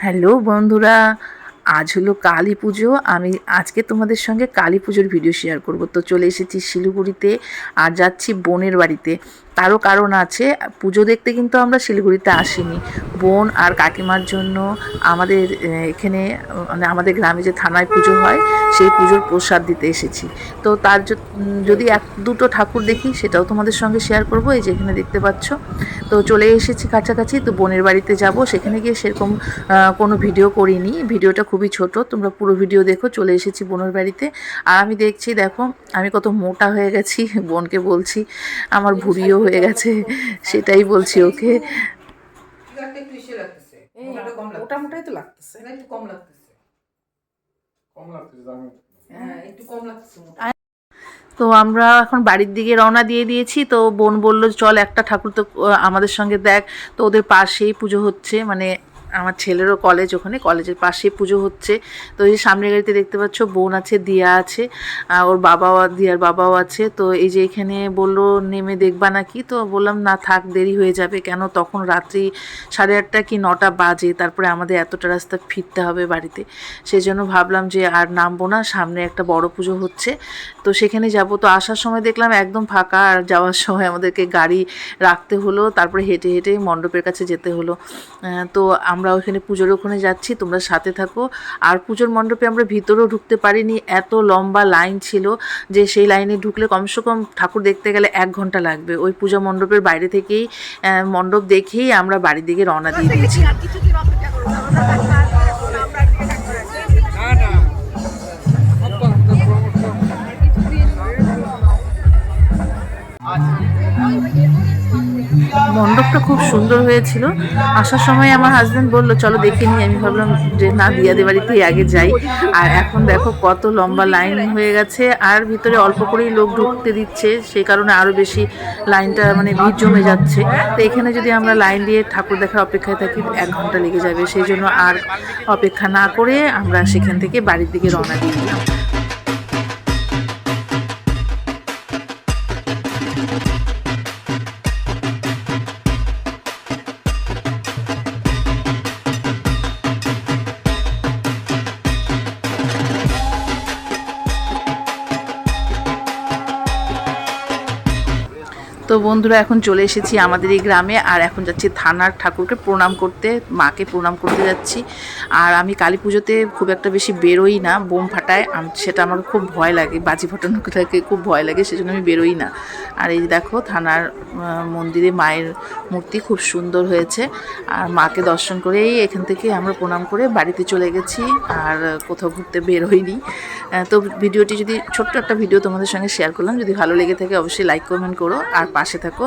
Hello বন্ধুরা আজ হলো কালী পুজো। আমি আজকে তোমাদের সঙ্গে কালী পুজোর ভিডিও শেয়ার করব। তো চলে এসেছি শিলিগুড়িতে আর যাচ্ছি বোনের বাড়িতে। তারও কারণ আছে, পুজো দেখতে কিন্তু আমরা শিলিগুড়িতে আসিনি। বোন আর কাকিমার জন্য আমাদের, এখানে মানে আমাদের গ্রামে যে থানায় পুজো হয়, সেই পুজোর প্রসাদ দিতে এসেছি। তো তার যদি এক, দুটো ঠাকুর দেখি, সেটাও তোমাদের সঙ্গে শেয়ার করব। এই যে এখানে দেখতে পাচ্ছ। তো চলে এসেছি কাছাকাছি, তো বোনের বাড়িতে যাব। সেখানে গিয়ে সেরকম কোনো ভিডিও করিনি। ভিডিওটা খুবই ছোট তোমরা পুরো ভিডিও দেখো চলে এসেছি বোনের বাড়িতে। আর আমি দেখছি দেখো আমি কত মোটা হয়ে গেছি বোনকে বলছি আমার ভুড়িও হয়ে গেছে সেটাই বলছি ওকে। মোটাই তো লাগতেছে। কম লাগতেছে। কম হ্যাঁ একটু কম লাগতেছে তো আমরা এখন বাড়ির দিকে রওনা দিয়ে দিয়েছি তো বোন বলল চল একটা ঠাকুর তো আমাদের সঙ্গে দেখ। তো ওদের পাশেই পুজো হচ্ছে মানে আমার ছেলেরও কলেজ ওখানে কলেজের পাশে পুজো হচ্ছে। তো এই যে সামনের গাড়িতে দেখতে পাচ্ছ বোন আছে, দিয়া আছে ওর বাবাও দিয়ার বাবাও আছে। তো এই যে এখানে বলল, নেমে দেখবা নাকি? তো বললাম, না, থাক, দেরি হয়ে যাবে। কেন? তখন রাত্রি সাড়ে আটটা কি নটা বাজে। তারপরে আমাদের এতটা রাস্তা ফিরতে হবে বাড়িতে। সেই জন্য ভাবলাম যে আর নামবো না, সামনে একটা বড় পুজো হচ্ছে। তো সেখানে যাব। তো আসার সময় দেখলাম একদম ফাঁকা, আর যাওয়ার সময় আমাদেরকে গাড়ি রাখতে হলো। তারপরে হেঁটে হেঁটে মণ্ডপের কাছে যেতে হলো। তো আমরা ওখানে পুজোর ওখানে যাচ্ছি, তোমরা সাথে থাকো। আর পুজোর মণ্ডপে আমরা ভিতরেও ঢুকতে পারিনি, এত লম্বা লাইন ছিল যে সেই লাইনে ঢুকলে কমসে কম ঠাকুর দেখতে গেলে এক ঘণ্টা লাগবে। ওই পূজা মণ্ডপের বাইরে থেকেই মণ্ডপ দেখেই আমরা বাড়ির দিকে রওনা দিয়ে দিয়েছি। মণ্ডপটা খুব সুন্দর হয়েছিল। আসার সময় আমার হাজব্যান্ড বলল, চলো দেখে নিই। আমি ভাবলাম যে, না, দিয়াদের বাড়িতেই আগে যাই। আর এখন দেখো কত লম্বা লাইন হয়ে গেছে। আর ভিতরে অল্প করেই লোক ঢুকতে দিচ্ছে, সেই কারণে আরও বেশি লাইনটা মানে ভিড় জমে যাচ্ছে। তো এখানে যদি আমরা লাইন দিয়ে ঠাকুর দেখার অপেক্ষায় থাকি, এক ঘণ্টা লেগে যাবে। সেই জন্য আর অপেক্ষা না করে আমরা সেখান থেকে বাড়ির দিকে রওনা দিয়ে দিলাম। তো বন্ধুরা, এখন চলে এসেছি আমাদের এই গ্রামে, আর এখন যাচ্ছি থানার ঠাকুরকে প্রণাম করতে, মাকে প্রণাম করতে যাচ্ছি। আর আমি কালী পুজোতে খুব একটা বেশি বেরোই না, বোম ফাটায় সেটা আমার খুব ভয় লাগে, বাজি ফাটানোটাকে খুব ভয় লাগে, সেজন্য আমি বেরোই না। আর এই দেখো, থানার মন্দিরে মায়ের মূর্তি খুব সুন্দর হয়েছে, আর মাকে দর্শন করেই এখান থেকে আমরা প্রণাম করে বাড়িতে চলে গেছি, আর কোথাও ঘুরতে বের হইনি। তো ভিডিওটি যদি, ছোট্ট একটা ভিডিও তোমাদের সঙ্গে শেয়ার করলাম, যদি ভালো লেগে থাকে অবশ্যই লাইক, কমেন্ট করো, আর পাশে থাকো।